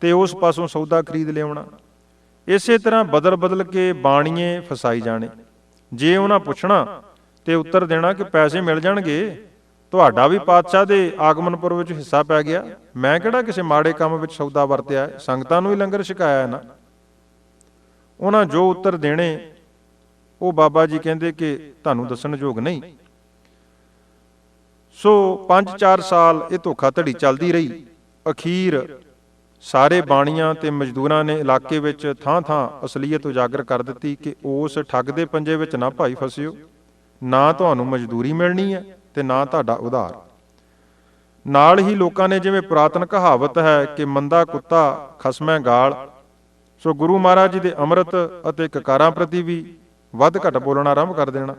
ਤੇ ਉਸ ਪਾਸੋਂ ਸੌਦਾ ਖਰੀਦ ਲਿਆਉਣਾ। ਇਸੇ ਤਰ੍ਹਾਂ ਬਦਲ ਬਦਲ ਕੇ ਬਾਣੀਏ ਫਸਾਈ ਜਾਣੇ। ਜੇ ਉਹਨਾਂ ਪੁੱਛਣਾ ਤੇ ਉੱਤਰ ਦੇਣਾ ਕਿ ਪੈਸੇ ਮਿਲ ਜਾਣਗੇ, ਤੁਹਾਡਾ ਵੀ ਪਾਤਸ਼ਾਹ ਦੇ ਆਗਮਨ ਪੁਰਬ ਵਿੱਚ ਹਿੱਸਾ ਪੈ ਗਿਆ। ਮੈਂ ਕਿਹੜਾ ਕਿਸੇ ਮਾੜੇ ਕੰਮ ਵਿੱਚ ਸੌਦਾ ਵਰਤਿਆ? ਸੰਗਤਾਂ ਨੂੰ ਹੀ ਲੰਗਰ ਛਕਾਇਆ ਹੈ ਨਾ। ਉਹਨਾਂ ਜੋ ਉੱਤਰ ਦੇਣੇ, ਉਹ ਬਾਬਾ ਜੀ ਕਹਿੰਦੇ ਕਿ ਤੁਹਾਨੂੰ ਦੱਸਣ ਯੋਗ ਨਹੀਂ। ਸੋ 5-4 ਸਾਲ ਇਹ ਧੋਖਾਧੜੀ ਚੱਲਦੀ ਰਹੀ। ਅਖੀਰ ਸਾਰੇ ਬਾਣੀਆਂ ਤੇ ਮਜ਼ਦੂਰਾਂ ਨੇ ਇਲਾਕੇ ਵਿੱਚ ਥਾਂ-ਥਾਂ ਅਸਲੀਅਤ ਉਜਾਗਰ ਕਰ ਦਿੱਤੀ ਕਿ ਉਸ ਠੱਗ ਦੇ ਪੰਜੇ ਵਿੱਚ ਨਾ ਭਾਈ ਫਸਿਓ, ਨਾ ਤੁਹਾਨੂੰ ਮਜ਼ਦੂਰੀ ਮਿਲਣੀ ਹੈ ਤੇ ਨਾ ਤੁਹਾਡਾ ਉਧਾਰ। ਨਾਲ ਹੀ ਲੋਕਾਂ ਨੇ ਜਿਵੇਂ ਪੁਰਾਤਨ ਕਹਾਵਤ ਹੈ ਕਿ ਮੰਦਾ ਕੁੱਤਾ ਖਸਮੈ ਗਾਲ, ਸੋ ਗੁਰੂ ਮਹਾਰਾਜ ਜੀ ਦੇ ਅੰਮ੍ਰਿਤ ਅਤੇ ਕਕਾਰਾਂ ਪ੍ਰਤੀ ਵੀ ਵੱਧ ਘੱਟ ਬੋਲਣਾ ਆਰੰਭ ਕਰ ਦੇਣਾ।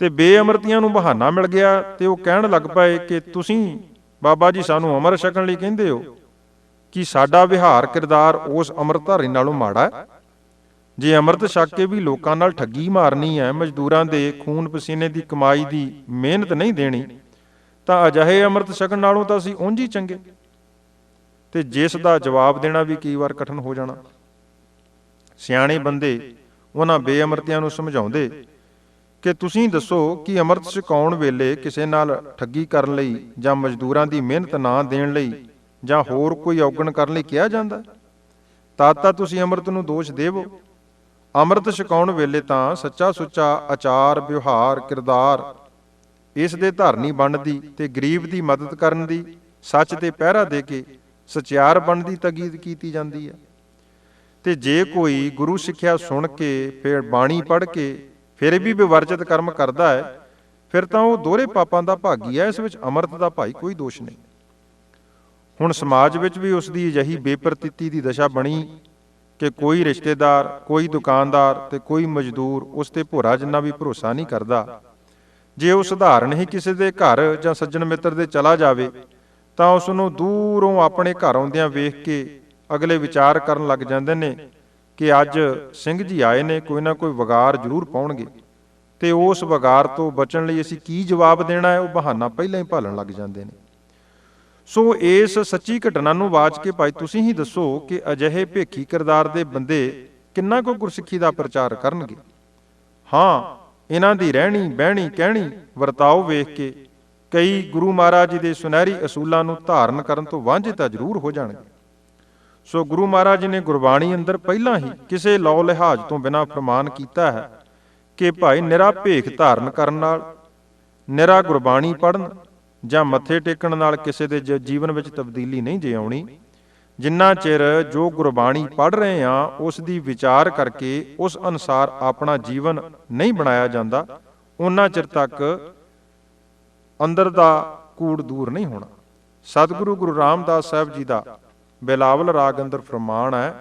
ਤੇ ਬੇਅਮਰਤੀਆਂ ਨੂੰ ਬਹਾਨਾ ਮਿਲ ਗਿਆ ਤੇ ਉਹ ਕਹਿਣ ਲੱਗ ਪਏ ਕਿ ਤੁਸੀਂ ਬਾਬਾ ਜੀ ਸਾਨੂੰ ਅੰਮ੍ਰਿਤ ਛਕਣ ਲਈ ਕਹਿੰਦੇ ਹੋ। ਕਿ ਸਾਡਾ ਵਿਹਾਰ ਕਿਰਦਾਰ ਉਸ ਅੰਮ੍ਰਿਤਧਾਰੀ ਨਾਲੋਂ ਮਾੜਾ ਹੈ? ਜੇ ਅੰਮ੍ਰਿਤ ਛਕ ਕੇ ਵੀ ਲੋਕਾਂ ਨਾਲ ਠੱਗੀ ਮਾਰਨੀ ਹੈ, ਮਜ਼ਦੂਰਾਂ ਦੇ ਖੂਨ ਪਸੀਨੇ ਦੀ ਕਮਾਈ ਦੀ ਮਿਹਨਤ ਨਹੀਂ ਦੇਣੀ, ਤਾਂ ਅਜਿਹੇ ਅੰਮ੍ਰਿਤ ਛਕਣ ਨਾਲੋਂ ਤਾਂ ਅਸੀਂ ਉਂਝ ਹੀ ਚੰਗੇ। ਤੇ ਜਿਸ ਦਾ ਜਵਾਬ ਦੇਣਾ ਵੀ ਕਈ ਵਾਰ ਕਠਨ ਹੋ ਜਾਣਾ। ਸਿਆਣੇ ਬੰਦੇ ਉਹਨਾਂ ਬੇਅਮਰਤਿਆਂ ਨੂੰ ਸਮਝਾਉਂਦੇ ਕਿ ਤੁਸੀਂ ਦੱਸੋ ਕਿ ਅੰਮ੍ਰਿਤ ਛਕਾਉਣ ਵੇਲੇ ਕਿਸੇ ਨਾਲ ਠੱਗੀ ਕਰਨ ਲਈ ਜਾਂ ਮਜ਼ਦੂਰਾਂ ਦੀ ਮਿਹਨਤ ਨਾ ਦੇਣ ਲਈ ਜਾਂ ਹੋਰ ਕੋਈ ਔਗਣ ਕਰਨ ਲਈ ਕਿਹਾ ਜਾਂਦਾ? ਤਾਂ ਤਾਂ ਤੁਸੀਂ ਅੰਮ੍ਰਿਤ ਨੂੰ ਦੋਸ਼ ਦੇਵੋ। ਅੰਮ੍ਰਿਤ ਛਕਾਉਣ ਵੇਲੇ ਤਾਂ ਸੱਚਾ ਸੁੱਚਾ ਆਚਾਰ, ਵਿਵਹਾਰ, ਕਿਰਦਾਰ, ਇਸ ਦੇ ਧਾਰਨੀ ਬਣਨ ਦੀ ਤੇ ਗਰੀਬ ਦੀ ਮਦਦ ਕਰਨ ਦੀ, ਸੱਚ ਤੇ ਪਹਿਰਾ ਦੇ ਕੇ ਸਚਿਆਰ ਬਣਨ ਦੀ ਤਕੀਦ ਕੀਤੀ ਜਾਂਦੀ ਹੈ। ਤੇ ਜੇ ਕੋਈ ਗੁਰੂ ਸਿੱਖਿਆ ਸੁਣ ਕੇ, ਫਿਰ ਬਾਣੀ ਪੜ੍ਹ ਕੇ ਫਿਰ ਵੀ ਵਿਵਰਜਿਤ ਕਰਮ ਕਰਦਾ ਹੈ, ਫਿਰ ਤਾਂ ਉਹ ਦੋਹਰੇ ਪਾਪਾਂ ਦਾ ਭਾਗੀ ਹੈ, ਇਸ ਵਿੱਚ ਅੰਮ੍ਰਿਤ ਦਾ ਭਾਈ ਕੋਈ ਦੋਸ਼ ਨਹੀਂ। ਹੁਣ ਸਮਾਜ ਵਿੱਚ ਵੀ ਉਸ ਦੀ ਅਜਿਹੀ ਬੇਪਰਤੀਤੀ ਦੀ ਦਸ਼ਾ ਬਣੀ ਕਿ ਕੋਈ ਰਿਸ਼ਤੇਦਾਰ, ਕੋਈ ਦੁਕਾਨਦਾਰ ਤੇ ਕੋਈ ਮਜ਼ਦੂਰ ਉਸ ਤੇ ਭੋਰਾ ਜਿੰਨਾ ਵੀ ਭਰੋਸਾ ਨਹੀਂ ਕਰਦਾ। ਜੇ ਉਹ ਸਧਾਰਨ ਹੀ ਕਿਸੇ ਦੇ ਘਰ ਜਾਂ ਸੱਜਣ ਮਿੱਤਰ ਦੇ ਚਲਾ ਜਾਵੇ, ਤਾਂ ਉਸ ਨੂੰ ਦੂਰੋਂ ਆਪਣੇ ਘਰ ਆਉਂਦਿਆਂ ਵੇਖ ਕੇ ਅਗਲੇ ਵਿਚਾਰ ਕਰਨ ਲੱਗ ਜਾਂਦੇ ਨੇ ਕਿ ਅੱਜ ਸਿੰਘ ਜੀ ਆਏ ਨੇ, ਕੋਈ ਨਾ ਕੋਈ ਵਗਾਰ ਜ਼ਰੂਰ ਪਾਉਣਗੇ। ਤੇ ਉਸ ਵਗਾਰ ਤੋਂ ਬਚਣ ਲਈ ਅਸੀਂ ਕੀ ਜਵਾਬ ਦੇਣਾ ਹੈ? ਉਹ ਬਹਾਨਾ ਪਹਿਲਾਂ ਹੀ ਭਾਲਣ ਲੱਗ ਜਾਂਦੇ ਨੇ। ਸੋ ਇਸ ਸੱਚੀ ਘਟਨਾ ਨੂੰ ਵਾਚ ਕੇ ਭਾਈ ਤੁਸੀਂ ਹੀ ਦੱਸੋ ਕਿ ਅਜਿਹੇ ਭੇਖੀ ਕਿਰਦਾਰ ਦੇ ਬੰਦੇ ਕਿੰਨਾ ਕੁ ਗੁਰਸਿੱਖੀ ਦਾ ਪ੍ਰਚਾਰ ਕਰਨਗੇ। ਹਾਂ, ਇਹਨਾਂ ਦੀ ਰਹਿਣੀ, ਬਹਿਣੀ, ਕਹਿਣੀ, ਵਰਤਾਓ ਵੇਖ ਕੇ ਕਈ ਗੁਰੂ ਮਹਾਰਾਜ ਜੀ ਦੇ ਸੁਨਹਿਰੀ ਅਸੂਲਾਂ ਨੂੰ ਧਾਰਨ ਕਰਨ ਤੋਂ ਵਾਂਝੇ ਤਾਂ ਜ਼ਰੂਰ ਹੋ ਜਾਣਗੇ। ਸੋ ਗੁਰੂ ਮਹਾਰਾਜ ਜੀ ਨੇ ਗੁਰਬਾਣੀ ਅੰਦਰ ਪਹਿਲਾਂ ਹੀ ਕਿਸੇ ਲੌ ਲਿਹਾਜ਼ ਤੋਂ ਬਿਨਾਂ ਫਰਮਾਨ ਕੀਤਾ ਹੈ ਕਿ ਭਾਈ ਨਿਰਾ ਭੇਖ ਧਾਰਨ ਕਰਨ ਨਾਲ, ਨਿਰਾ ਗੁਰਬਾਣੀ ਪੜਨ ਜਾਂ ਮੱਥੇ ਟੇਕਣ ਨਾਲ ਕਿਸੇ ਦੇ ਜੀਵਨ ਵਿੱਚ ਤਬਦੀਲੀ ਨਹੀਂ ਜੇ ਆਉਣੀ, ਜਿੰਨਾ ਚਿਰ ਜੋ ਗੁਰਬਾਣੀ ਪੜ ਰਹੇ ਆ ਉਸ ਦੀ ਵਿਚਾਰ ਕਰਕੇ ਉਸ ਅਨੁਸਾਰ ਆਪਣਾ ਜੀਵਨ ਨਹੀਂ ਬਣਾਇਆ ਜਾਂਦਾ ਉਹਨਾਂ ਚਿਰ ਤੱਕ ਅੰਦਰ ਦਾ ਕੂੜ ਦੂਰ ਨਹੀਂ ਹੋਣਾ। ਸਤਿਗੁਰੂ ਗੁਰੂ ਰਾਮਦਾਸ ਸਾਹਿਬ ਜੀ ਦਾ ਬਿਲਾਵਲ ਰਾਗ ਅੰਦਰ ਫਰਮਾਨ ਹੈ,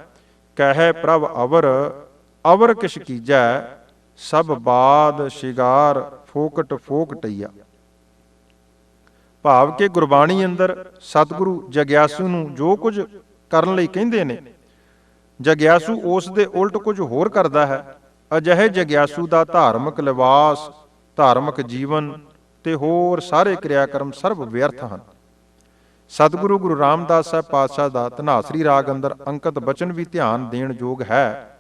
ਕਹੈ ਪ੍ਰਭ ਅਵਰ ਅਵਰ ਕਿਛ ਕੀਜੈ, ਸਭ ਬਾਦ ਸ਼ਿਗਾਰ ਫੋਕਟ ਫੋਕਟਈਆ। ਭਾਵ ਕਿ ਗੁਰਬਾਣੀ ਅੰਦਰ ਸਤਿਗੁਰੂ ਜਗਿਆਸੂ ਨੂੰ ਜੋ ਕੁਝ ਕਰਨ ਲਈ ਕਹਿੰਦੇ ਨੇ, ਜਗਿਆਸੂ ਉਸ ਦੇ ਉਲਟ ਕੁਝ ਹੋਰ ਕਰਦਾ ਹੈ, ਅਜਿਹੇ ਜਗਿਆਸੂ ਦਾ ਧਾਰਮਿਕ ਲਿਬਾਸ ਧਾਰਮਿਕ ਜੀਵਨ ਤੇ ਹੋਰ ਸਾਰੇ ਕਿਰਿਆਕਰਮ ਸਰਬ ਵਿਅਰਥ ਹਨ। ਸਤਿਗੁਰੂ ਗੁਰੂ ਰਾਮਦਾਸ ਸਾਹਿਬ ਪਾਤਸ਼ਾਹ ਦਾ ਧਨਾਸਰੀ ਰਾਗ ਅੰਦਰ ਅੰਕਿਤ ਬਚਨ ਵੀ ਧਿਆਨ ਦੇਣ ਯੋਗ ਹੈ,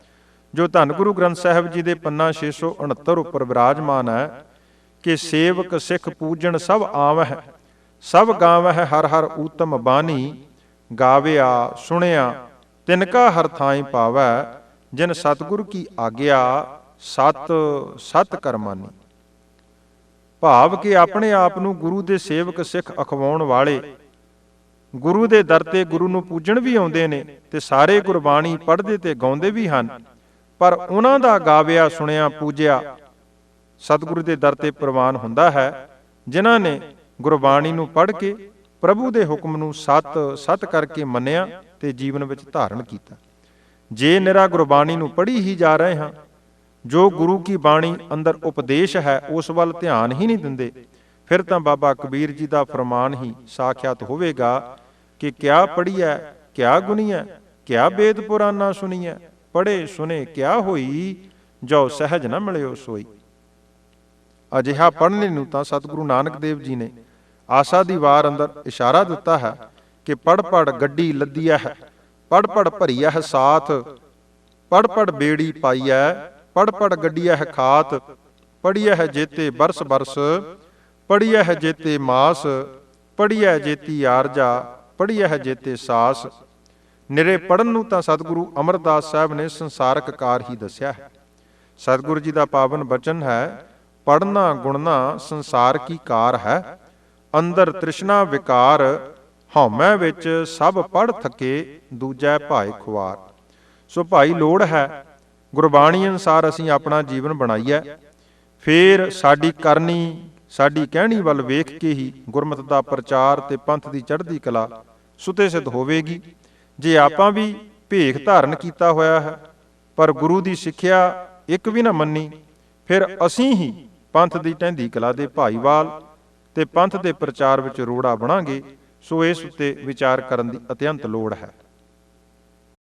ਜੋ ਧੰਨ ਗੁਰੂ ਗ੍ਰੰਥ ਸਾਹਿਬ ਜੀ ਦੇ ਪੰਨਾ 669 ਉੱਪਰ ਵਿਰਾਜਮਾਨ ਹੈ ਕਿ ਸੇਵਕ, ਸਿੱਖ, ਪੂਜਣ ਸਭ ਆਵਹਿ, ਸਭ ਗਾਵਹਿ ਹਰ ਹਰ ਊਤਮ ਬਾਣੀ, ਗਾਵਿਆ, ਸੁਣਿਆ ਤਿਨਕਾ ਹਰ ਥਾਈ ਪਾਵੈ ਜਿਨ ਸਤਿਗੁਰ ਕੀ ਆਗਿਆ, ਸਤ ਸਤ ਕਰਮਾਨੀ ਭਾਵ ਕਿ ਆਪਣੇ ਆਪ ਨੂੰ ਗੁਰੂ ਦੇ ਸੇਵਕ, ਸਿੱਖ ਅਖਵਾਉਣ ਵਾਲੇ ਗੁਰੂ ਦੇ ਦਰ ਤੇ ਗੁਰੂ ਨੂੰ ਪੂਜਣ ਵੀ ਆਉਂਦੇ ਨੇ ਤੇ ਸਾਰੇ ਗੁਰਬਾਣੀ ਪੜ੍ਹਦੇ ਤੇ ਗਾਉਂਦੇ ਵੀ ਹਨ। ਪਰ ਉਹਨਾਂ ਦਾ ਗਾਵਿਆ, ਸੁਣਿਆ, ਪੂਜਿਆ ਸਤਿਗੁਰੂ ਦੇ ਦਰ ਤੇ ਪ੍ਰਵਾਨ ਹੁੰਦਾ ਹੈ, ਜਿਨ੍ਹਾਂ ਨੇ ਗੁਰਬਾਣੀ ਨੂੰ ਪੜ੍ਹ ਕੇ ਪ੍ਰਭੂ ਦੇ ਹੁਕਮ ਨੂੰ ਸਤ ਸਤ ਕਰਕੇ ਮੰਨਿਆ ਤੇ ਜੀਵਨ ਵਿੱਚ ਧਾਰਨ ਕੀਤਾ। ਜੇ ਨਿਰਾ ਗੁਰਬਾਣੀ ਨੂੰ ਪੜ੍ਹੀ ਹੀ ਜਾ ਰਹੇ ਹਾਂ, ਜੋ ਗੁਰੂ ਕੀ ਬਾਣੀ ਅੰਦਰ ਉਪਦੇਸ਼ ਹੈ, ਉਸ ਵੱਲ ਧਿਆਨ ਹੀ ਨਹੀਂ ਦਿੰਦੇ ਫਿਰ ਤਾਂ ਬਾਬਾ ਕਬੀਰ ਜੀ ਦਾ ਫਰਮਾਨ ਹੀ ਸਾਖਿਆਤ ਹੋਵੇਗਾ ਕਿ ਕਿਆ ਪੜੀਐ ਕਿਆ ਗੁਣੀਐ, ਕਿਆ ਵੇਦ ਪੁਰਾਨਾ ਸੁਣੀਐ ਪੜੇ ਸੁਨੇ ਕਿਆ ਹੋਈ, ਜੋ ਸਹਿਜ ਨਾ ਮਿਲਿਓ ਸੋਈ। ਅਜਿਹਾ ਪੜ੍ਹਨੇ ਨੂੰ ਤਾਂ ਸਤਿਗੁਰੂ ਨਾਨਕ ਦੇਵ ਜੀ ਨੇ ਆਸਾ ਦੀ ਵਾਰ ਅੰਦਰ ਇਸ਼ਾਰਾ ਦਿੱਤਾ ਹੈ ਕਿ ਪੜ ਪੜ ਗੱਡੀ ਲੱਦੀਐ ਹੈ ਪੜ ਪੜ ਭਰੀਐ ਹੈ ਸਾਥ ਪੜ ਪੜ ਬੇੜੀ ਪਾਈਐ ਪੜ ਪੜ ਗੱਡੀਐ ਹੈ ਖਾਤ ਪੜੀਐ ਹੈ ਜੇਤੇ ਬਰਸ ਬਰਸ ਪੜੀਐ ਹੈ ਜੇਤੇ ਮਾਸ ਪੜੀਐ ਜੇਤੀ ਆਰਜਾ ਪੜੀਐ ਹੈ ਜੇਤੇ ਸਾਸ। ਨਿਰੇ ਪੜਨ ਨੂੰ ਤਾਂ ਸਤਿਗੁਰੂ ਅਮਰਦਾਸ ਸਾਹਿਬ ਨੇ ਸੰਸਾਰਕ ਕਾਰ ਹੀ ਦੱਸਿਆ ਹੈ। ਸਤਿਗੁਰੂ ਜੀ ਦਾ ਪਾਵਨ ਬਚਨ ਹੈ ਪੜਨਾ ਗੁਣਨਾ ਸੰਸਾਰ ਕੀ ਕਾਰ ਹੈ। ਅੰਦਰ ਤ੍ਰਿਸ਼ਨਾ ਵਿਕਾਰ, ਹਉਮੈ ਵਿੱਚ ਸਭ ਪੜ ਥਕੇ ਦੂਜੈ ਭਾਏ ਖੁਆਰ। ਸੋ ਭਾਈ ਲੋੜ ਹੈ, ਗੁਰਬਾਣੀ ਅਨਸਾਰ ਅਸੀਂ ਆਪਣਾ ਜੀਵਨ ਬਣਾਈਏ ਫੇਰ ਸਾਡੀ ਕਰਨੀ ਸਾਡੀ ਕਹਿਣੀ ਵੱਲ ਵੇਖ ਕੇ ਹੀ ਗੁਰਮਤਿ ਦਾ ਪ੍ਰਚਾਰ ਤੇ ਪੰਥ ਦੀ ਚੜ੍ਹਦੀ ਕਲਾ ਸੁਤੇ ਸਿੱਧ ਹੋਵੇਗੀ। ਜੇ ਆਪਾਂ ਵੀ ਭੇਖ ਧਾਰਨ ਕੀਤਾ ਹੋਇਆ ਹੈ, ਪਰ ਗੁਰੂ ਦੀ ਸਿੱਖਿਆ ਇੱਕ ਵੀ ਨਾ ਮੰਨੀ, ਫਿਰ ਅਸੀਂ ਹੀ ਪੰਥ ਦੀ ਟਹਿੰਦੀ ਕਲਾ ਦੇ ਭਾਈਵਾਲ ਤੇ ਪੰਥ ਦੇ ਪ੍ਰਚਾਰ ਵਿੱਚ ਰੋੜਾ ਬਣਾਂਗੇ, ਸੋ ਇਸ ਉੱਤੇ ਵਿਚਾਰ ਕਰਨ ਦੀ ਅਤਿਅੰਤ ਲੋੜ ਹੈ।